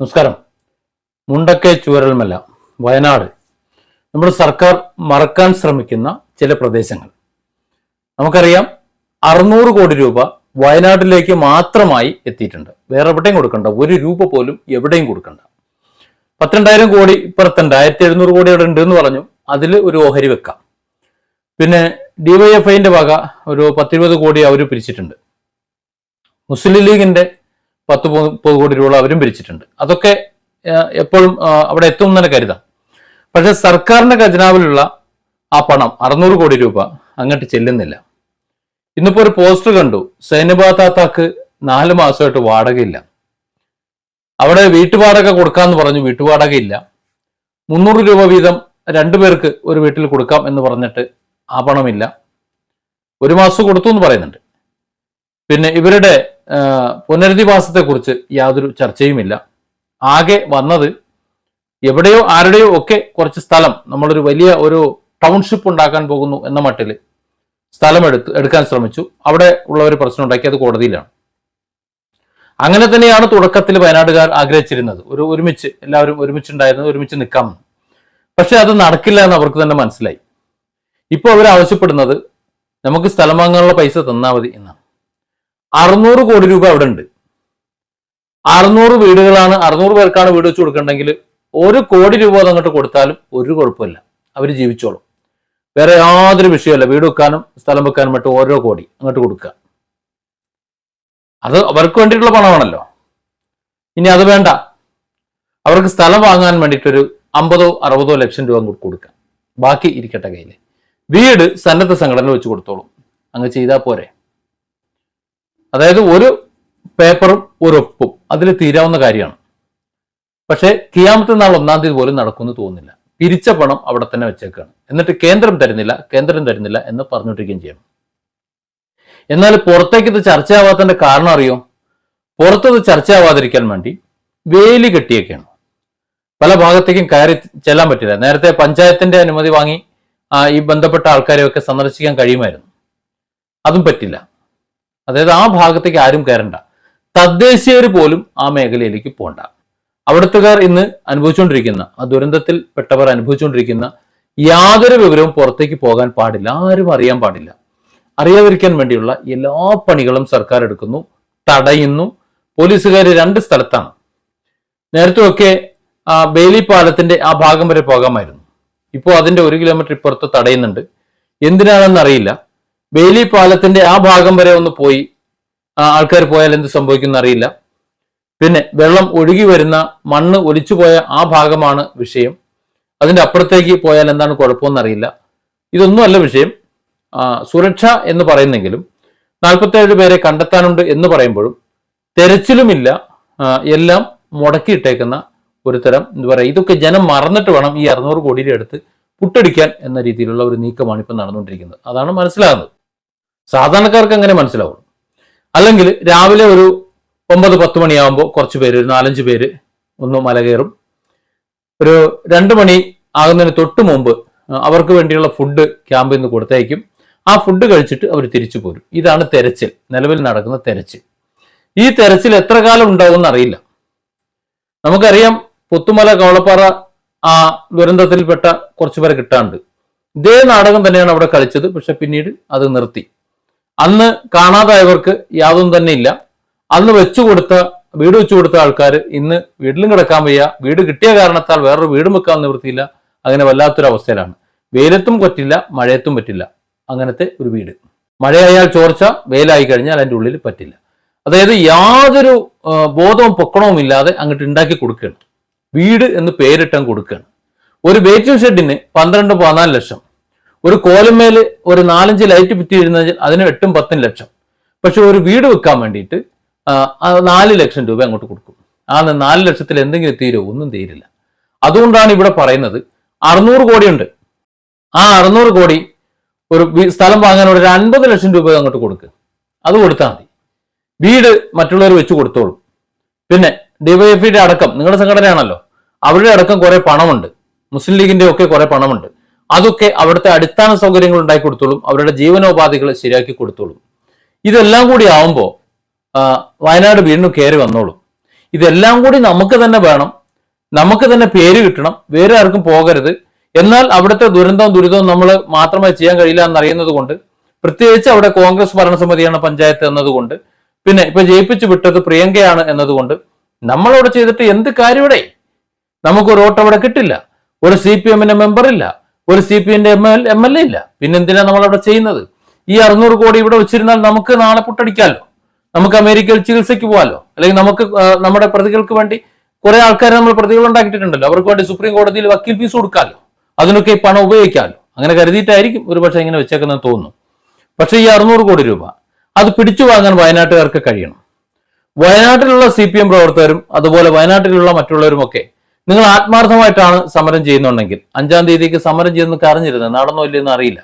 നമസ്കാരം. മുണ്ടക്കേ ചൂരൽമല വയനാട്. നമ്മുടെ സർക്കാർ മറക്കാൻ ശ്രമിക്കുന്ന ചില പ്രദേശങ്ങൾ. നമുക്കറിയാം അറുന്നൂറ് കോടി രൂപ വയനാട്ടിലേക്ക് മാത്രമായി എത്തിയിട്ടുണ്ട്. വേറെ എവിടെയും കൊടുക്കണ്ട. ഒരു രൂപ പോലും എവിടെയും കൊടുക്കണ്ട. പന്ത്രണ്ടായിരം കോടി ഇപ്പുറത്തുണ്ട്. ആയിരത്തി എഴുന്നൂറ് കോടി അവിടെ ഉണ്ട് എന്ന് പറഞ്ഞു. അതിൽ ഒരു ഓഹരി വെക്കാം. പിന്നെ ഡിവൈഎഫ്ഐന്റെ വക ഒരു പത്തിരുപത് കോടി അവർ പിരിച്ചിട്ടുണ്ട്. മുസ്ലിം ലീഗിന്റെ പത്ത് മുപ്പത് കോടി രൂപ അവരും പിരിച്ചിട്ടുണ്ട് അതൊക്കെ എപ്പോഴും അവിടെ എത്തും തന്നെ കരുതാം. പക്ഷെ സർക്കാരിന്റെ ഖജനാവിലുള്ള ആ പണം അറുന്നൂറ് കോടി രൂപ അങ്ങോട്ട് ചെല്ലുന്നില്ല. ഇന്നിപ്പോ ഒരു പോസ്റ്റർ കണ്ടു. സൈനബ താത്താക്ക് നാല് മാസമായിട്ട് വാടകയില്ല. അവിടെ വീട്ടുവാടക കൊടുക്കാന്ന് പറഞ്ഞു വീട്ടുവാടകയില്ല മുന്നൂറ് രൂപ വീതം രണ്ടു പേർക്ക് ഒരു വീട്ടിൽ കൊടുക്കാം എന്ന് പറഞ്ഞിട്ട് ആ പണമില്ല. ഒരു മാസം കൊടുത്തു എന്ന് പറയുന്നുണ്ട്. പിന്നെ ഇവരുടെ പുനരധിവാസത്തെക്കുറിച്ച് യാതൊരു ചർച്ചയുമില്ല. ആകെ വന്നത് എവിടെയോ ആരുടെയോ ഒക്കെ കുറച്ച് സ്ഥലം നമ്മളൊരു വലിയ ഒരു ടൗൺഷിപ്പ് ഉണ്ടാക്കാൻ പോകുന്നു എന്ന മട്ടിൽ സ്ഥലം എടുത്ത് എടുക്കാൻ ശ്രമിച്ചു. അവിടെ ഉള്ളവർ പ്രശ്നം ഉണ്ടാക്കി അത് കോടതിയിലാണ്. അങ്ങനെ തന്നെയാണ് തുടക്കത്തിൽ വയനാടുകാർ ആഗ്രഹിച്ചിരുന്നത്. ഒരു ഒരുമിച്ച് എല്ലാവരും ഒരുമിച്ചുണ്ടായിരുന്നത് ഒരുമിച്ച് നിൽക്കാം പക്ഷെ അത് നടക്കില്ല എന്ന് അവർക്ക് തന്നെ മനസ്സിലായി. ഇപ്പോൾ അവർ ആവശ്യപ്പെടുന്നത് നമുക്ക് സ്ഥലം വാങ്ങാനുള്ള പൈസ തന്നാൽ മതി എന്നാണ്. അറുന്നൂറ് കോടി രൂപ അവിടെ ഉണ്ട് അറുന്നൂറ് വീടുകളാണ് അറുന്നൂറ് പേർക്കാണ് വീട് വെച്ച് കൊടുക്കണ്ടെങ്കിൽ ഒരു കോടി രൂപ അതങ്ങോട്ട് കൊടുത്താലും ഒരു കുഴപ്പമില്ല. അവർ ജീവിച്ചോളും. വേറെ യാതൊരു വിഷയമല്ല. വീട് വെക്കാനും സ്ഥലം വെക്കാനും മറ്റും ഓരോ കോടി അങ്ങോട്ട് കൊടുക്കുക. അത് അവർക്ക് വേണ്ടിയിട്ടുള്ള പണമാണല്ലോ. ഇനി അത് വേണ്ട. അവർക്ക് സ്ഥലം വാങ്ങാൻ വേണ്ടിയിട്ടൊരു അമ്പതോ അറുപതോ ലക്ഷം രൂപ അങ്ങോട്ട് കൊടുക്കാം ബാക്കി ഇരിക്കട്ടെ കയ്യിൽ വീട് സന്നദ്ധ സംഘടന വെച്ച് കൊടുത്തോളും. അങ്ങ് ചെയ്താൽ പോരെ. അതായത് ഒരു പേപ്പറും ഒരു ഒപ്പും. അതിൽ തീരാവുന്ന കാര്യമാണ്. പക്ഷേ കിയാമത്തെ നാൾ ഒന്നാം തീയതി പോലും നടക്കുമെന്ന് തോന്നുന്നില്ല. പിരിച്ച പണം അവിടെ തന്നെ വെച്ചേക്കാണ്. എന്നിട്ട് കേന്ദ്രം തരുന്നില്ല കേന്ദ്രം തരുന്നില്ല എന്ന് പറഞ്ഞുകൊണ്ടിരിക്കുകയും ചെയ്യണം എന്നാൽ പുറത്തേക്ക് ഇത് ചർച്ചയാവാത്തതിന്റെ കാരണം അറിയോ? പുറത്തത് ചർച്ചയാവാതിരിക്കാൻ വേണ്ടി വേലി കെട്ടിയൊക്കെയാണ് പല ഭാഗത്തേക്കും കയറി ചെല്ലാൻ പറ്റില്ല. നേരത്തെ പഞ്ചായത്തിന്റെ അനുമതി വാങ്ങി ഈ ബന്ധപ്പെട്ട ആൾക്കാരെയൊക്കെ സന്ദർശിക്കാൻ കഴിയുമായിരുന്നു. അതും പറ്റില്ല. അതായത് ആ ഭാഗത്തേക്ക് ആരും കയറണ്ട. തദ്ദേശീയർ പോലും ആ മേഖലയിലേക്ക് പോണ്ട. അവിടുത്തുകാർ ഇന്ന് അനുഭവിച്ചുകൊണ്ടിരിക്കുന്ന ആ ദുരന്തത്തിൽ പെട്ടവർ അനുഭവിച്ചുകൊണ്ടിരിക്കുന്ന യാതൊരു വിവരവും പുറത്തേക്ക് പോകാൻ പാടില്ല. ആരും അറിയാൻ പാടില്ല. അറിയാതിരിക്കാൻ വേണ്ടിയുള്ള എല്ലാ പണികളും സർക്കാർ എടുക്കുന്നു തടയുന്നു. പോലീസുകാർ രണ്ട് സ്ഥലത്താണ്. നേരത്തെയൊക്കെ ബേലി പാലത്തിന്റെ ആ ഭാഗം വരെ പോകാമായിരുന്നു. ഇപ്പോൾ അതിന്റെ ഒരു കിലോമീറ്റർ ഇപ്പുറത്ത് തടയുന്നുണ്ട്. എന്തിനാണെന്ന് അറിയില്ല ബെയിലി പാലത്തിന്റെ ആ ഭാഗം വരെ ഒന്ന് പോയി. ആൾക്കാർ പോയാൽ എന്ത് സംഭവിക്കും എന്നറിയില്ല. പിന്നെ വെള്ളം ഒഴുകി വരുന്ന മണ്ണ് ഒലിച്ചു പോയ ആ ഭാഗമാണ് വിഷയം. അതിന്റെ അപ്പുറത്തേക്ക് പോയാൽ എന്താണ് കുഴപ്പമെന്ന് അറിയില്ല. ഇതൊന്നുമല്ല വിഷയം. സുരക്ഷ എന്ന് പറയുന്നെങ്കിലും നാൽപ്പത്തേഴ് പേരെ കണ്ടെത്താനുണ്ട് എന്ന് പറയുമ്പോഴും തെരച്ചിലുമില്ല. എല്ലാം മുടക്കിയിട്ടേക്കുന്ന ഒരു തരം എന്താ പറയുക ഇതൊക്കെ ജനം മറന്നിട്ട് വേണം ഈ അറുന്നൂറ് കോടിയുടെ അടുത്ത് പുട്ടടിക്കാൻ എന്ന രീതിയിലുള്ള ഒരു നീക്കമാണ് ഇപ്പം നടന്നുകൊണ്ടിരിക്കുന്നത്. അതാണ് മനസ്സിലാകുന്നത്. സാധാരണക്കാർക്ക് അങ്ങനെ മനസ്സിലാവും അല്ലെങ്കിൽ രാവിലെ ഒരു ഒമ്പത് പത്ത് മണിയാകുമ്പോൾ കുറച്ച് പേര് ഒരു നാലഞ്ച് പേര് ഒന്ന് മല കയറും. ഒരു രണ്ട് മണി ആകുന്നതിന് തൊട്ട് മുമ്പ് അവർക്ക് വേണ്ടിയുള്ള ഫുഡ് ക്യാമ്പിൽ നിന്ന് കൊടുത്തയക്കും. ആ ഫുഡ് കഴിച്ചിട്ട് അവർ തിരിച്ചു പോരും. ഇതാണ് തെരച്ചിൽ. നിലവിൽ നടക്കുന്ന തെരച്ചിൽ. ഈ തെരച്ചിൽ എത്ര കാലം ഉണ്ടാവും അറിയില്ല നമുക്കറിയാം പുത്തുമല കവളപ്പാറ ആ ദുരന്തത്തിൽപ്പെട്ട കുറച്ചു പേരെ കിട്ടാണ്ട്. ഇതേ നാടകം തന്നെയാണ് അവിടെ കളിച്ചത്. പക്ഷെ പിന്നീട് അത് നിർത്തി. അന്ന് കാണാതായവർക്ക് യാതൊന്നും തന്നെ ഇല്ല. അന്ന് വെച്ചു കൊടുത്ത വീട് വെച്ചു കൊടുത്ത ആൾക്കാർ ഇന്ന് വീട്ടിലും കിടക്കാൻ വയ്യ. വീട് കിട്ടിയ കാരണത്താൽ വേറൊരു വീടും വെക്കാൻ നിവൃത്തിയില്ല. അങ്ങനെ വല്ലാത്തൊരു അവസ്ഥയിലാണ് വെയിലത്തും പറ്റില്ല മഴയത്തും പറ്റില്ല. അങ്ങനത്തെ ഒരു വീട്. മഴയായാൽ ചോർച്ച വെയിലായി കഴിഞ്ഞാൽ അതിന്റെ ഉള്ളിൽ പറ്റില്ല. അതായത് യാതൊരു ബോധവും പൊക്കണവും ഇല്ലാതെ അങ്ങോട്ട് ഉണ്ടാക്കി കൊടുക്കുകയാണ്. വീട് എന്ന് പേരിട്ടം കൊടുക്കുകയാണ്. ഒരു വെയിറ്റിംഗ് ഷെഡിന് പന്ത്രണ്ട് പതിനാല് ലക്ഷം. ഒരു കോലമേൽ ഒരു നാലഞ്ച് ലൈറ്റ് ചെയ്യുന്നതിന് അതിന് എട്ടും പത്തും ലക്ഷം. പക്ഷെ ഒരു വീട് വെക്കാൻ വേണ്ടിയിട്ട് നാല് ലക്ഷം രൂപ അങ്ങോട്ട് കൊടുക്കും. ആ നാല് ലക്ഷത്തിൽ എന്തെങ്കിലും തീരുമോ ഒന്നും തീരില്ല. അതുകൊണ്ടാണ് ഇവിടെ പറയുന്നത് അറുന്നൂറ് കോടിയുണ്ട്. ആ അറുന്നൂറ് കോടി ഒരു സ്ഥലം വാങ്ങാൻ ഒരു അൻപത് ലക്ഷം രൂപ അങ്ങോട്ട് കൊടുക്കുക അത് കൊടുത്താൽ മതി. വീട് മറ്റുള്ളവർ വെച്ച് കൊടുത്തോളും. പിന്നെ ഡിവൈഎഫിയുടെ അടക്കം നിങ്ങളുടെ സംഘടനയാണല്ലോ. അവരുടെ അടക്കം കുറെ പണമുണ്ട്. മുസ്ലിം ലീഗിന്റെ ഒക്കെ കുറെ പണമുണ്ട്. അതൊക്കെ അവിടുത്തെ അടിസ്ഥാന സൗകര്യങ്ങൾ ഉണ്ടാക്കി കൊടുത്തോളും അവരുടെ ജീവനോപാധികൾ ശരിയാക്കി കൊടുത്തോളും. ഇതെല്ലാം കൂടി ആവുമ്പോൾ വയനാട് വീണ്ടും കയറി വന്നോളും. ഇതെല്ലാം കൂടി നമുക്ക് തന്നെ വേണം നമുക്ക് തന്നെ പേര് കിട്ടണം വേറെ ആർക്കും പോകരുത്. എന്നാൽ അവിടുത്തെ ദുരന്തവും ദുരിതവും നമ്മൾ മാത്രമായി ചെയ്യാൻ കഴിയില്ല എന്നറിയുന്നത് കൊണ്ട് പ്രത്യേകിച്ച് അവിടെ കോൺഗ്രസ് ഭരണസമിതിയാണ് പഞ്ചായത്ത് എന്നതുകൊണ്ട് പിന്നെ ഇപ്പൊ ജയിപ്പിച്ചു വിട്ടത് പ്രിയങ്കയാണ് എന്നതുകൊണ്ട് നമ്മളവിടെ ചെയ്തിട്ട് എന്ത് കാര്യം ഇവിടെ? നമുക്കൊരു വോട്ട് അവിടെ കിട്ടില്ല ഒരു സി പി എമ്മിന്റെ മെമ്പർ ഇല്ല ഒരു സി പി എന്റെ M L M L A ഇല്ല. പിന്നെന്തിനാ നമ്മൾ അവിടെ ചെയ്യുന്നത്? ഈ അറുന്നൂറ് കോടി ഇവിടെ വെച്ചിരുന്നാൽ നമുക്ക് നാളെ പുട്ടടിക്കാമല്ലോ നമുക്ക് അമേരിക്കയിൽ ചികിത്സയ്ക്ക് പോകാമല്ലോ അല്ലെങ്കിൽ നമുക്ക് നമ്മുടെ പ്രതികൾക്ക് വേണ്ടി കുറെ ആൾക്കാരെ നമ്മൾ പ്രതികൾ ഉണ്ടാക്കിയിട്ടുണ്ടല്ലോ. അവർക്ക് വേണ്ടി സുപ്രീം കോടതിയിൽ വക്കീൽ ഫീസ് കൊടുക്കാമല്ലോ അതിനൊക്കെ ഈ പണം ഉപയോഗിക്കാമല്ലോ അങ്ങനെ കരുതിയിട്ടായിരിക്കും ഒരു പക്ഷേ ഇങ്ങനെ വെച്ചേക്കുന്നത് തോന്നുന്നു. പക്ഷേ ഈ അറുന്നൂറ് കോടി രൂപ അത് പിടിച്ചു വാങ്ങാൻ വയനാട്ടുകാർക്ക് കഴിയണം. വയനാട്ടിലുള്ള സി പി എം പ്രവർത്തകരും അതുപോലെ വയനാട്ടിലുള്ള മറ്റുള്ളവരുമൊക്കെ നിങ്ങൾ ആത്മാർത്ഥമായിട്ടാണ് സമരം ചെയ്യുന്നുണ്ടെങ്കിൽ അഞ്ചാം തീയതിക്ക് സമരം ചെയ്യുന്ന അറിഞ്ഞിരുന്നത് നടന്നോ ഇല്ലെന്ന് അറിയില്ല.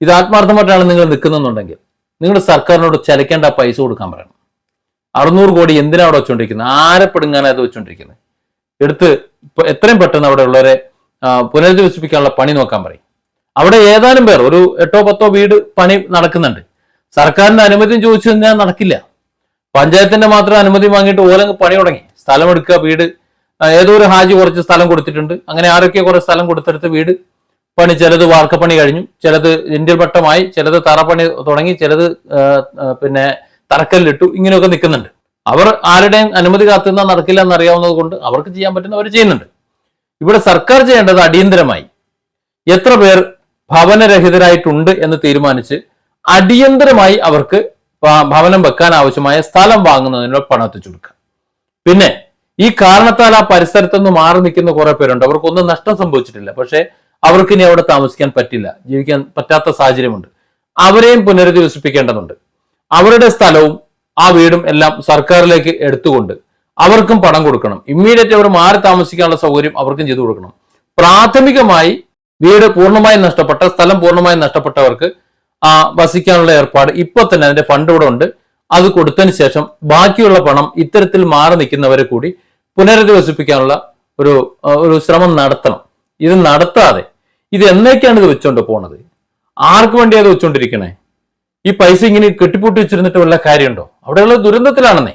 ഇത് ആത്മാർത്ഥമായിട്ടാണ് നിങ്ങൾ നിൽക്കുന്നുണ്ടെങ്കിൽ നിങ്ങളുടെ സർക്കാരിനോട് ചലക്കേണ്ട പൈസ കൊടുക്കാൻ പറയണം. അറുന്നൂറ് കോടി എന്തിനാണ് അവിടെ വെച്ചുകൊണ്ടിരിക്കുന്നത് ആരെ പിടുങ്ങാനാണ് അത് വെച്ചുകൊണ്ടിരിക്കുന്നത് എടുത്ത് എത്രയും പെട്ടെന്ന് അവിടെ ഉള്ളവരെ പുനരധിവസിപ്പിക്കാനുള്ള പണി നോക്കാൻ പറയും. അവിടെ ഏതാനും പേർ ഒരു എട്ടോ പത്തോ വീട് പണി നടക്കുന്നുണ്ട്. സർക്കാരിന്റെ അനുമതിയും ചോദിച്ചു കഴിഞ്ഞാൽ നടക്കില്ല. പഞ്ചായത്തിന്റെ മാത്രം അനുമതി വാങ്ങിയിട്ട് ഓലങ്ങ് പണി തുടങ്ങി. സ്ഥലമെടുക്കുക വീട് ഏതോ ഒരു ഹാജി കുറച്ച് സ്ഥലം കൊടുത്തിട്ടുണ്ട്. അങ്ങനെ ആരൊക്കെ കുറെ സ്ഥലം കൊടുത്തെടുത്ത് വീട് പണി ചിലത് വാർക്കപ്പണി കഴിഞ്ഞു. ചിലത് ഇന്ത്യൻ പട്ടമായി ചിലത് തറപ്പണി തുടങ്ങി ചിലത് പിന്നെ തറക്കല്ലിട്ടു. ഇങ്ങനെയൊക്കെ നിൽക്കുന്നുണ്ട്. അവർ ആരുടെയും അനുമതി കാത്തുനിന്നാൽ നടക്കില്ല എന്നറിയാവുന്നത് കൊണ്ട് അവർക്ക് ചെയ്യാൻ പറ്റുന്ന അവർ ചെയ്യുന്നുണ്ട്. ഇവിടെ സർക്കാർ ചെയ്യേണ്ടത് അടിയന്തരമായി എത്ര പേർ ഭവനരഹിതരായിട്ടുണ്ട് എന്ന് തീരുമാനിച്ച് അടിയന്തരമായി അവർക്ക് ഭവനം വെക്കാൻ ആവശ്യമായ സ്ഥലം വാങ്ങുന്നതിനുള്ള പണം എത്തിച്ചു കൊടുക്കുക. പിന്നെ ഈ കാരണത്താൽ ആ പരിസരത്തുനിന്ന് മാറി നിൽക്കുന്ന കുറെ പേരുണ്ട്. അവർക്കൊന്നും നഷ്ടം സംഭവിച്ചിട്ടില്ല. പക്ഷേ അവർക്ക് ഇനി അവിടെ താമസിക്കാൻ പറ്റില്ല. ജീവിക്കാൻ പറ്റാത്ത സാഹചര്യമുണ്ട്. അവരെയും പുനരധിവസിപ്പിക്കേണ്ടതുണ്ട്. അവരുടെ സ്ഥലവും ആ വീടും എല്ലാം സർക്കാരിലേക്ക് എടുത്തുകൊണ്ട് അവർക്കും പണം കൊടുക്കണം. ഇമ്മീഡിയറ്റ് അവർ മാറി താമസിക്കാനുള്ള സൗകര്യം അവർക്കും ചെയ്തു കൊടുക്കണം. പ്രാഥമികമായി വീട് പൂർണമായും നഷ്ടപ്പെട്ട സ്ഥലം പൂർണമായും നഷ്ടപ്പെട്ടവർക്ക് ആ വസിക്കാനുള്ള ഏർപ്പാട് ഇപ്പൊ തന്നെ അതിന്റെ ഫണ്ട് ഇവിടെ ഉണ്ട്. അത് കൊടുത്തതിന് ശേഷം ബാക്കിയുള്ള പണം ഇത്തരത്തിൽ മാറി നിൽക്കുന്നവരെ കൂടി പുനരധിവസിപ്പിക്കാനുള്ള ഒരു ഒരു ശ്രമം നടത്തണം. ഇത് നടത്താതെ ഇത് എന്നേക്കാണ് ഇത് വെച്ചോണ്ട് പോണത്? ആർക്ക് വേണ്ടി അത് വെച്ചോണ്ടിരിക്കണേ? ഈ പൈസ ഇങ്ങനെ കെട്ടിപ്പൂട്ടി വെച്ചിരുന്നിട്ട് വല്ല കാര്യമുണ്ടോ? അവിടെയുള്ള ദുരന്തത്തിലാണെന്നേ.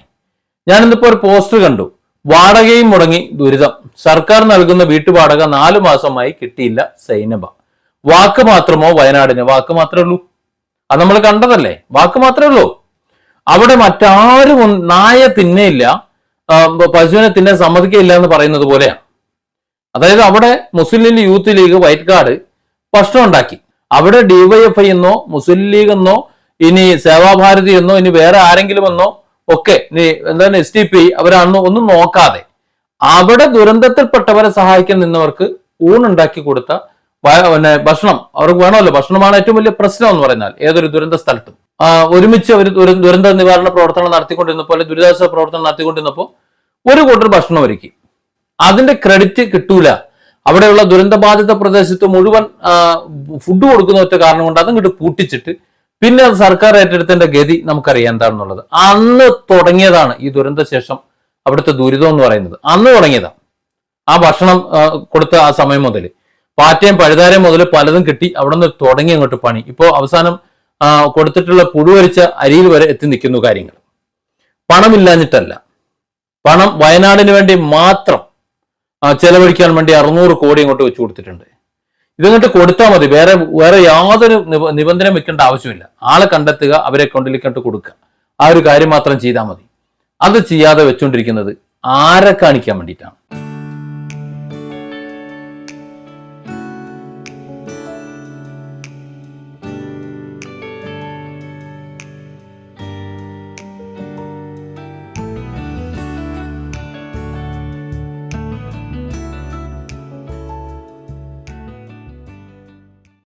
ഞാനിന്നിപ്പോ ഒരു പോസ്റ്റർ കണ്ടു. വാടകയും മുടങ്ങി ദുരിതം. സർക്കാർ നൽകുന്ന വീട്ടുവാടക നാലു മാസമായി കിട്ടിയില്ല സൈനബ. വാക്ക് മാത്രമോ വയനാടിന്? വാക്ക് മാത്രമേ ഉള്ളൂ. അത് നമ്മൾ കണ്ടതല്ലേ? വാക്ക് മാത്രമേ ഉള്ളൂ. അവിടെ മറ്റാരും നായ തിന്നയില്ല. പശുവിനെ തിന്നാൻ സമ്മതിക്കില്ല എന്ന് പറയുന്നത് പോലെയാണ് അതായത് അവിടെ Muslim League Youth League white card പ്രശ്നം ഉണ്ടാക്കി. അവിടെ ഡിവൈഎഫ്ഐ എന്നോ മുസ്ലിം ലീഗ് എന്നോ ഇനി സേവാഭാരതി എന്നോ ഇനി വേറെ ആരെങ്കിലും എന്നോ ഒക്കെ ഇനി എന്താണ് എസ് ടി പി അവരാണെന്നോ ഒന്നും നോക്കാതെ അവിടെ ദുരന്തത്തിൽപ്പെട്ടവരെ സഹായിക്കാൻ നിന്നവർക്ക് ഊണുണ്ടാക്കി കൊടുത്ത പിന്നെ ഭക്ഷണം. അവർക്ക് വേണമല്ലോ. ഭക്ഷണമാണ് ഏറ്റവും വലിയ പ്രശ്നം എന്ന് പറഞ്ഞാൽ ഏതൊരു ദുരന്ത സ്ഥലത്തും. ഒരുമിച്ച് ഒരു ദുരന്ത നിവാരണ പ്രവർത്തനം നടത്തിക്കൊണ്ടിരുന്നപ്പോൾ അല്ലെങ്കിൽ ദുരിതാശ്വാസ പ്രവർത്തനം നടത്തിക്കൊണ്ടിരുന്നപ്പോൾ ഒരു കൂട്ടർ ഭക്ഷണം ഒരുക്കി. അതിന്റെ ക്രെഡിറ്റ് കിട്ടൂല. അവിടെയുള്ള ദുരന്തബാധിത പ്രദേശത്ത് മുഴുവൻ ഫുഡ് കൊടുക്കുന്ന ഒറ്റ കാരണം കൊണ്ട് അതങ്ങോട്ട് പൂട്ടിച്ചിട്ട് പിന്നെ അത് സർക്കാർ ഏറ്റെടുത്തതിന്റെ ഗതി നമുക്കറിയാം എന്താണെന്നുള്ളത്. അന്ന് തുടങ്ങിയതാണ് ഈ ദുരന്ത ശേഷം അവിടുത്തെ ദുരിതം എന്ന് പറയുന്നത്. അന്ന് തുടങ്ങിയതാണ്. ആ ഭക്ഷണം കൊടുത്ത ആ സമയം മുതൽ പാറ്റയും പഴുതാരയും മുതൽ പലതും കിട്ടി. അവിടെ നിന്ന് തുടങ്ങി അങ്ങോട്ട് പണി. ഇപ്പോൾ അവസാനം കൊടുത്തിട്ടുള്ള പുഴുവരിച്ച അരിയിൽ വരെ എത്തി നിൽക്കുന്നു കാര്യങ്ങൾ. പണമില്ലാഞ്ഞിട്ടല്ല. പണം വയനാടിന് വേണ്ടി മാത്രം ചെലവഴിക്കാൻ വേണ്ടി അറുന്നൂറ് കോടി ഇങ്ങോട്ട് വെച്ചു കൊടുത്തിട്ടുണ്ട്. ഇതങ്ങോട്ട് കൊടുത്താൽ മതി. വേറെ വേറെ യാതൊരു നിബന്ധന വെക്കേണ്ട ആവശ്യമില്ല. ആളെ കണ്ടെത്തുക അവരെ കൊണ്ടിലേക്കോട്ട് കൊടുക്കുക. ആ ഒരു കാര്യം മാത്രം ചെയ്താൽ മതി. അത് ചെയ്യാതെ വെച്ചുകൊണ്ടിരിക്കുന്നത് ആരെ കാണിക്കാൻ വേണ്ടിയിട്ടാണ്?